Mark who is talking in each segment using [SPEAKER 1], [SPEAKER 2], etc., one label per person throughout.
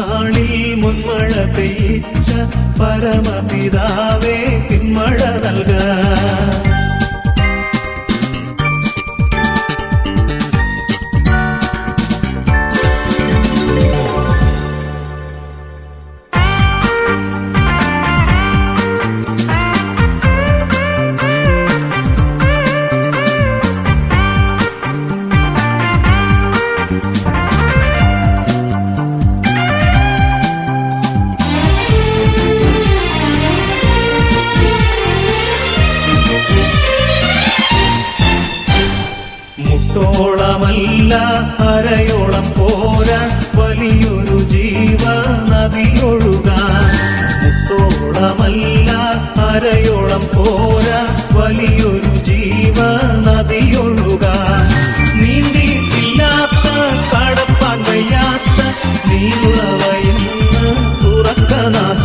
[SPEAKER 1] വാണിൽ മുൻമഴ പെയ്ച്ച പരമപിതാവേ പിന്മഴ നൽകാ കരയോളം പോരാ വലിയൊരു ജീവ നദിയൊഴുക നീന്തിയിട്ടില്ലാത്ത കടപ്പാൻ വയ്യാത്ത നീങ്ങുന്നവയെന്ന് തുറക്കനാഥ.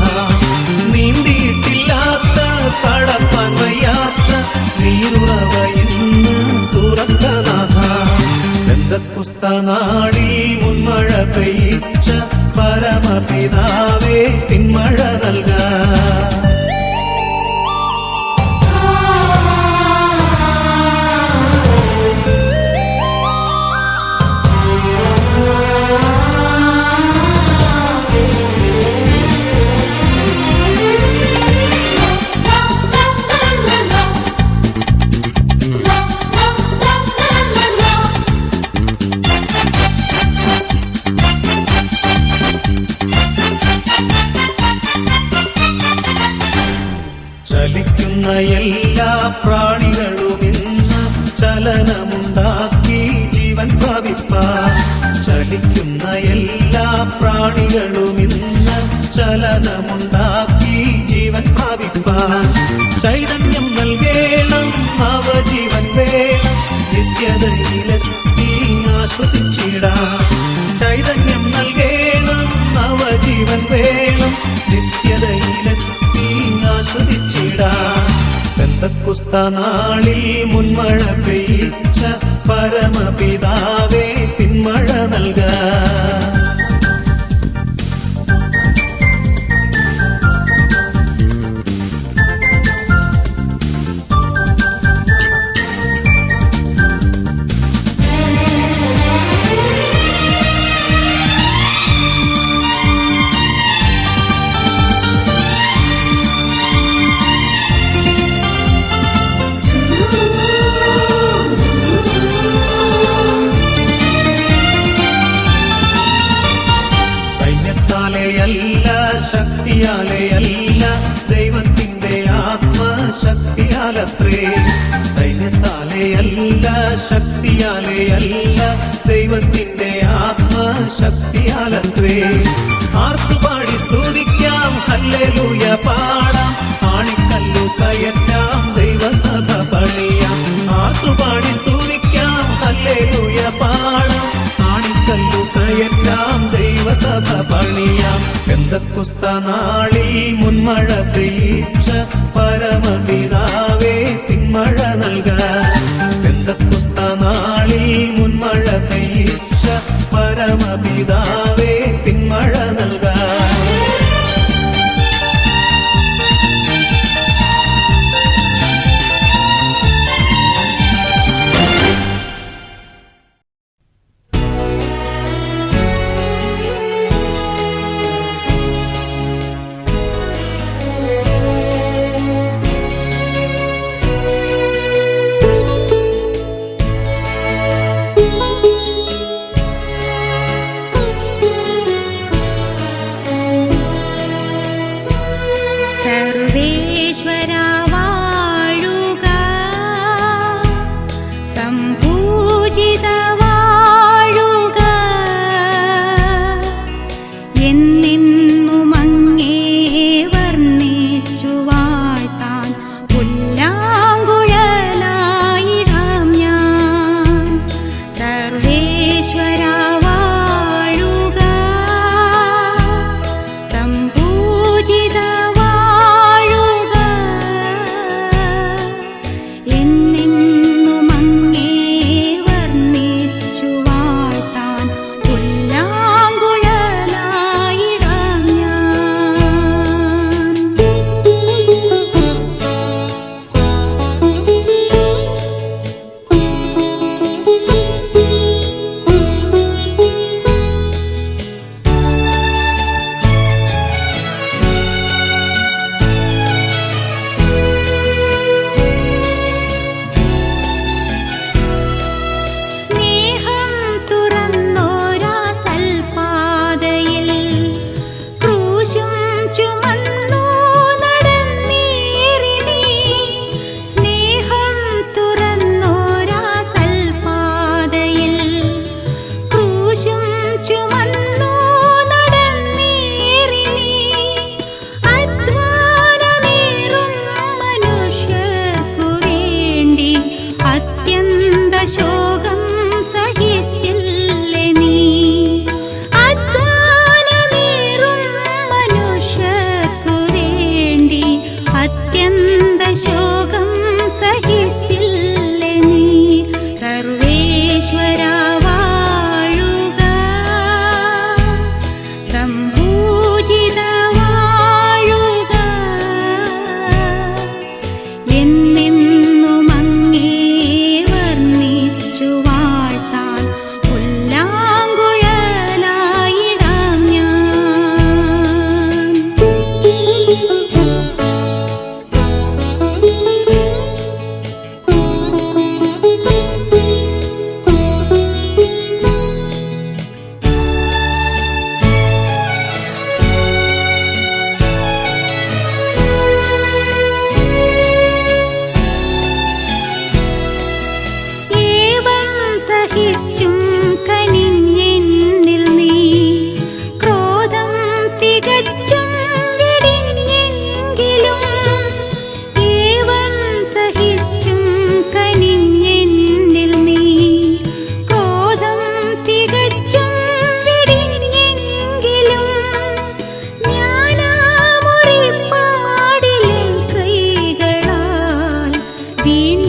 [SPEAKER 1] നീന്തിയിട്ടില്ലാത്ത കടപ്പാൻ വയ്യാത്ത നീങ്ങുന്നവയെന്ന് തുറക്കനാഥ. ബന്ധക്കുസ്ത മുൻമഴ പെയ്ച്ച പരമപിതാവേ പിന്മഴ നൽകാം. para mandar Dile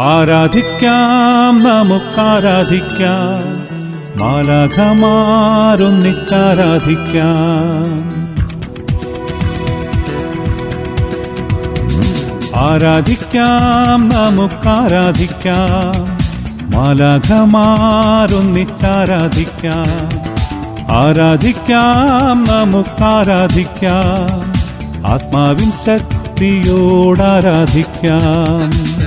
[SPEAKER 2] ആരാധിക്കാം നമുക്കാരാധിക്കാം. മാലാഖമാരൊന്നിച്ചാരാധിക്കാം. ആരാധിക്കാം നമുക്കാരാധിക്കാം. മാലാഖമാരൊന്നിച്ചാരാധിക്കാം. ആരാധിക്കാം നമുക്കാരാധിക്കാം. ആത്മാവിൻ ശക്തിയോടാരാധിക്കാം.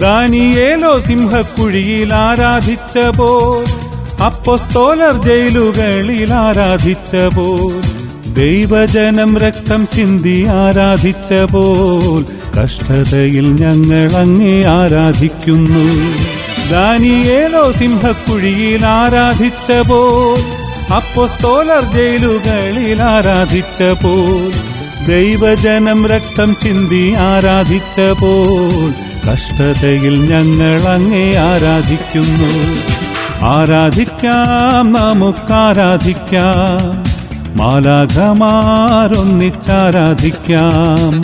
[SPEAKER 2] ദാനിയേലോ സിംഹക്കുഴിയിൽ ആരാധിച്ച പോൽ അപ്പൊസ്തോലർ ജയിലുകളിൽ ആരാധിച്ച പോൽ ദൈവജനം രക്തം ചിന്തി ആരാധിച്ച പോൽ കഷ്ടതയിൽ ഞങ്ങൾ അങ്ങേ ആരാധിക്കുന്നു. ദാനിയേലോ സിംഹക്കുഴിയിൽ ആരാധിച്ച പോൽ അപ്പൊസ്തോലർ ജയിലുകളിൽ ആരാധിച്ച പോൽ ദൈവജനം രക്തം ചിന്തി ആരാധിച്ച പോൽ കഷ്ടതയിൽ ഞങ്ങൾ അങ്ങേ ആരാധിക്കുന്നു. ആരാധിക്കാം നമുക്കാരാധിക്കാം. മാലാഖമാരൊന്നിച്ചാരാധിക്കാം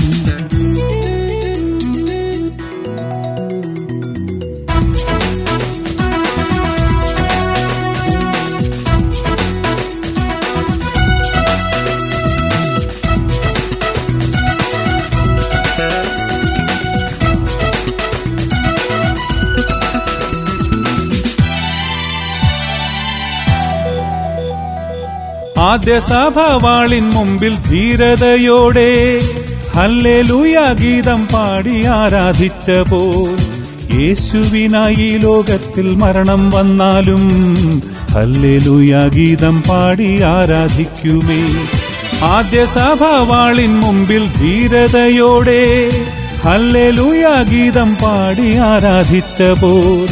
[SPEAKER 2] ആദ്യ സഭവാളിൻ മുമ്പിൽ ധീരതയോടെ ഹല്ലേലൂയ ഗീതം പാടി ആരാധിച്ച പോ യേശുവിനായി ലോകത്തിൽ മരണം വന്നാലും ഹല്ലേലൂയ ഗീതം പാടി ആരാധിക്കുമേ. ആദ്യ സഭവാളിൻ മുമ്പിൽ ധീരതയോടെ ഹല്ലേലൂയ ഗീതം പാടി ആരാധിച്ച പോൽ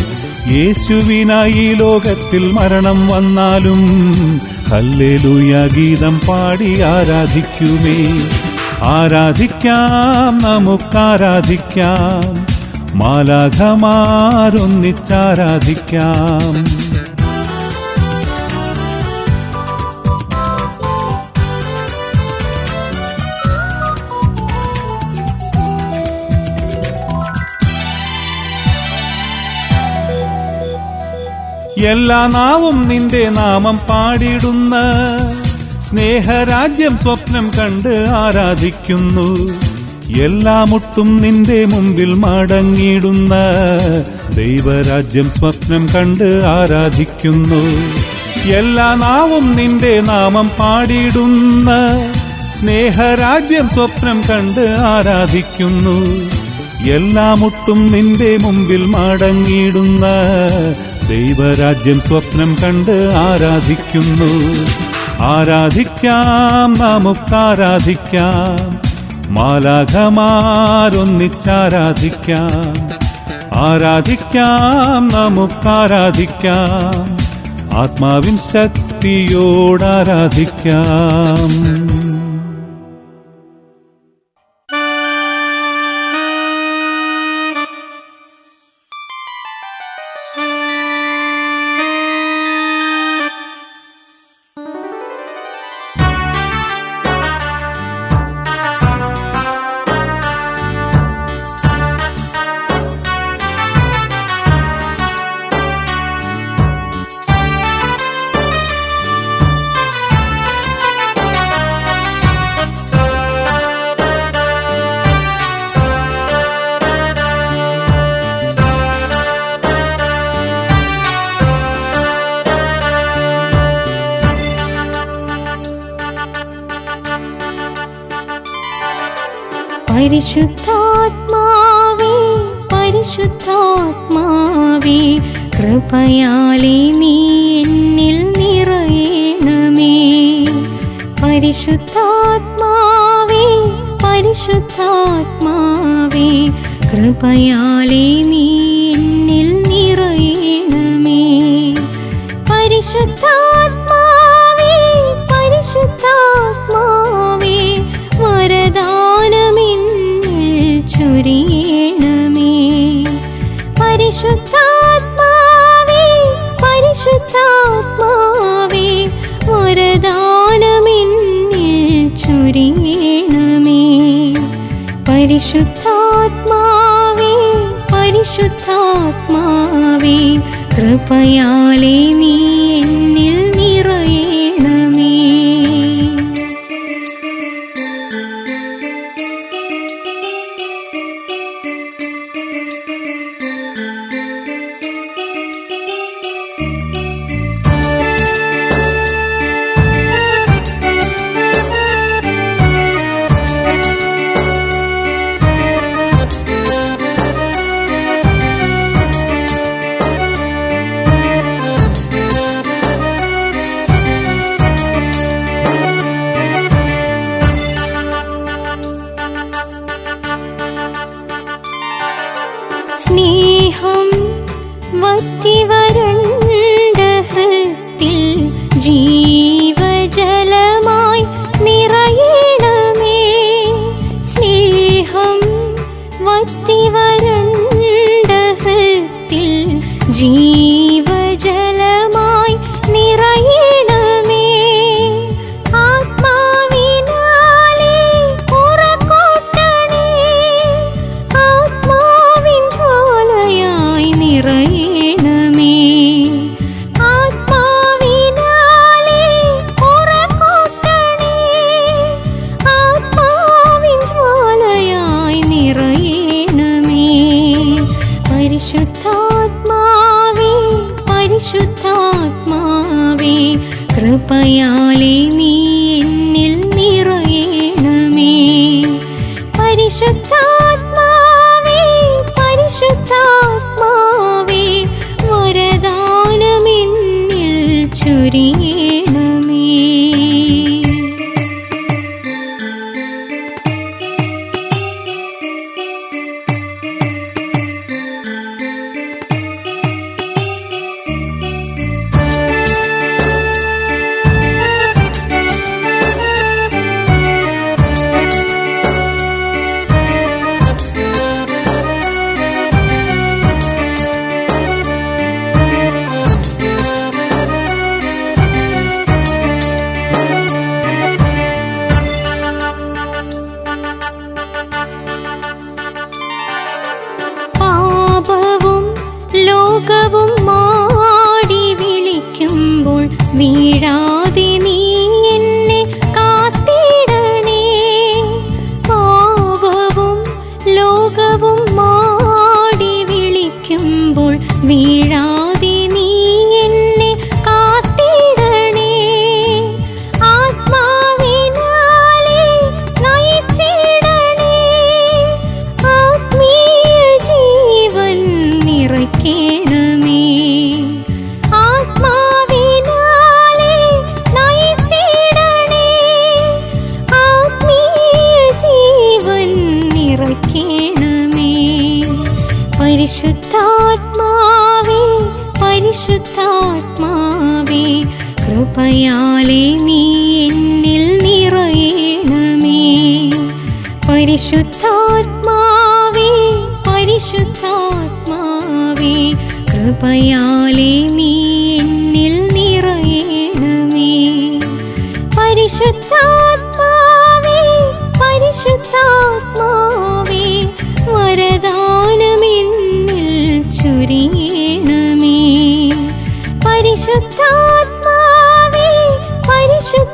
[SPEAKER 2] യേശുവിനായി ലോകത്തിൽ മരണം വന്നാലും ഹല്ലേലൂയ ഗീതം പാടി ആരാധിക്കുമേ. ആരാധിക്കാം നമുക്കാരാധിക്കാം. മാലാഖമാരൊന്നിച്ചാരാധിക്കാം എല്ലാ നാവും നിന്റെ നാമം പാടിടുന്ന സ്നേഹരാജ്യം സ്വപ്നം കണ്ട് ആരാധിക്കുന്നു. എല്ലാ മുട്ടും നിന്റെ മുമ്പിൽ മടങ്ങിടുന്ന ദൈവരാജ്യം സ്വപ്നം കണ്ട് ആരാധിക്കുന്നു. എല്ലാ നാവും നിന്റെ നാമം പാടിടുന്ന സ്നേഹരാജ്യം സ്വപ്നം കണ്ട് ആരാധിക്കുന്നു. എല്ലാ മുട്ടും നിന്റെ മുമ്പിൽ മടങ്ങിടുന്ന ദൈവരാജ്യം സ്വപ്നം കണ്ട് ആരാധിക്കുന്നു. ആരാധിക്കാം നമുക്കാരാധിക്കാം. മാലാഖമാരൊന്നിച്ചാരാധിക്കാം. ആരാധിക്കാം നമുക്കാരാധിക്കാം. ആത്മാവിൻ ശക്തിയോടാരാധിക്കാം.
[SPEAKER 3] കൃപയാലെ നീ എന്നിൽ നിറയണമേ. പരിശുദ്ധാത്മാവേ പരിശുദ്ധാത്മാവേ കൃപയാലേ നീ പരിശുദ്ധാത്മാവേ പരിശുദ്ധാത്മാവേ കൃപയാലേ നീ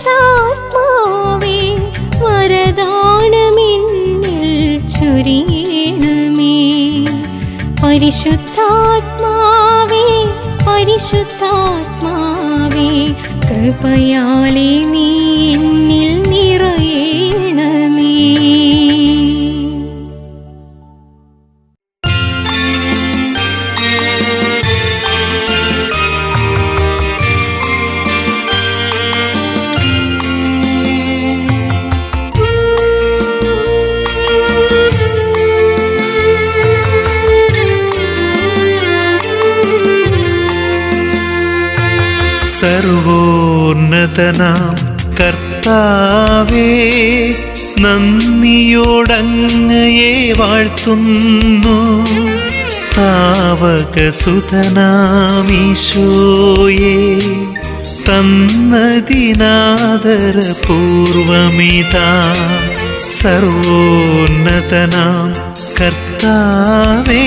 [SPEAKER 3] പരിശുദ്ധാത്മാവേ വരദാനമെന്നിൽ ചുരിയണമേ. പരിശുദ്ധാത്മാവേ പരിശുദ്ധാത്മാവേ കൃപയാലേ
[SPEAKER 4] സർവോന്നതനാം കർത്താവേ നന്ദിയോടങ്ങയെ വാഴ്ത്തുന്നു. താവകസുതനാമീശോയെ തന്നതിനാദരപൂർവമിതാ. സർവോന്നതനാം കർത്താവേ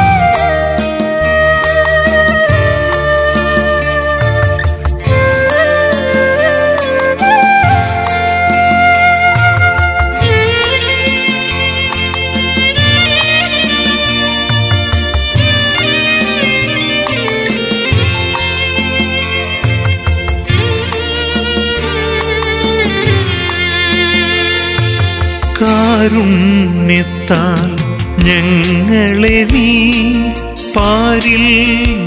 [SPEAKER 4] കാരുണ്യത്താൽ ഞങ്ങളെ നീ പാരിൽ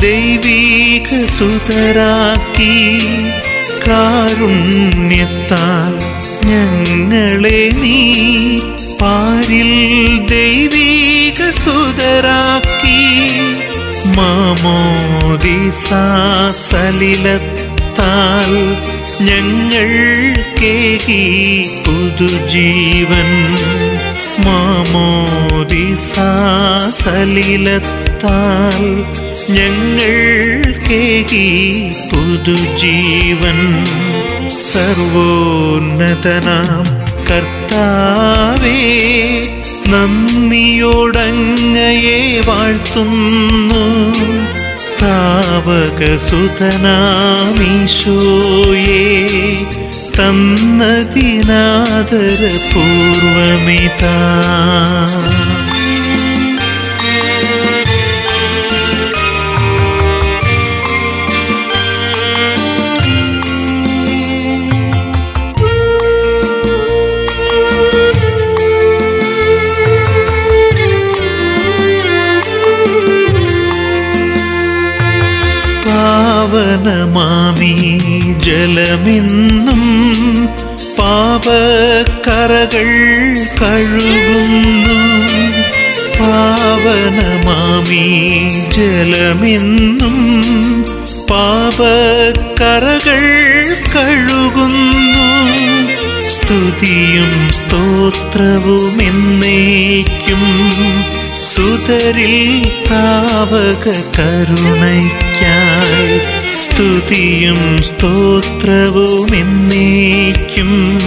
[SPEAKER 4] ദൈവീക സുതരാക്കി കാരുണ്യത്താൽ ഞങ്ങളെ നീ പാരിൽ ദൈവീക സുതരാക്കി മാമോദിസാസലിലത്താൽ ഞങ്ങൾ കേകി പുതുജീവൻ മാമോദിസാസലിലത്താൽ ഞങ്ങൾ കേകി പുതുജീവൻ സർവോന്നതനാം കർത്താവേ നന്ദിയോടങ്ങയെ വാഴ്ത്തുന്നു. താവകസുതനാമീശോയെ തന്നതിനാദര കഴുകുന്നു. പാവനമാമി ജലമെന്നും പാപക്കറകൾ കഴുകുന്നു. സ്തുതിയും സ്തോത്രവും എന്നേക്കും സുതരിൽ താവക കരുണയ്ക്കായി സ്തുതിയും സ്തോത്രവും എന്നേക്കും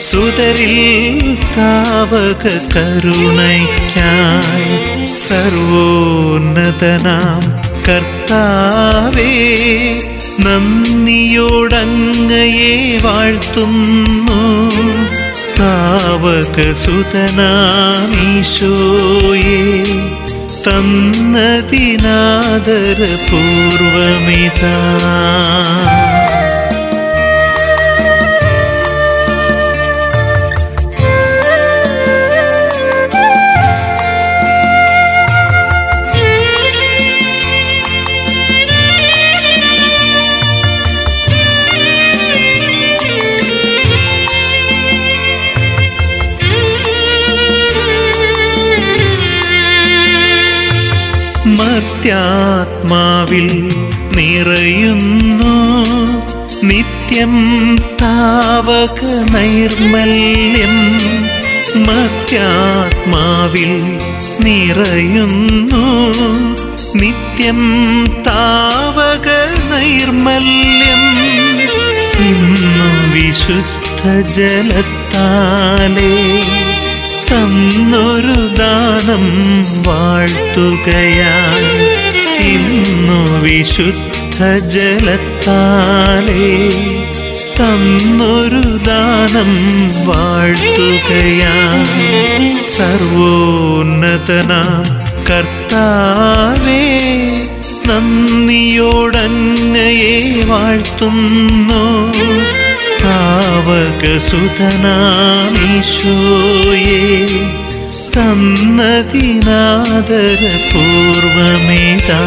[SPEAKER 4] സുതരിൽ താവക കരുണയ്ക്കായി സർവോന്നതനാം കർത്താവേ നന്ദിയോടങ്ങയെ വാഴ്ത്തുന്നു. താവകസുതനാമീശോയെ തന്നതിനാദര മർത്യാത്മാവിൽ നിറയുന്നു. നിത്യം താവക നൈർമല്യം മത്യാത്മാവിൽ നിറയുന്നു. നിത്യം താവക നൈർമല്യം ഇന്നു വിശുദ്ധ ജലത്താലേ തന്നൊരു ദാനം വാഴ്ത്തുകയാൽ ഇന്നു വിശുദ്ധ ജലത്താലേ തന്നൊരു ദാനം വാഴ്ത്തുകയാ. സർവോന്നതനാം കർത്താവേ നന്ദിയോടങ്ങയെ വാഴ്ത്തുന്നു. താവകസുതനാമീശോയെ തന്നതിനാദര പൂർവമിതാ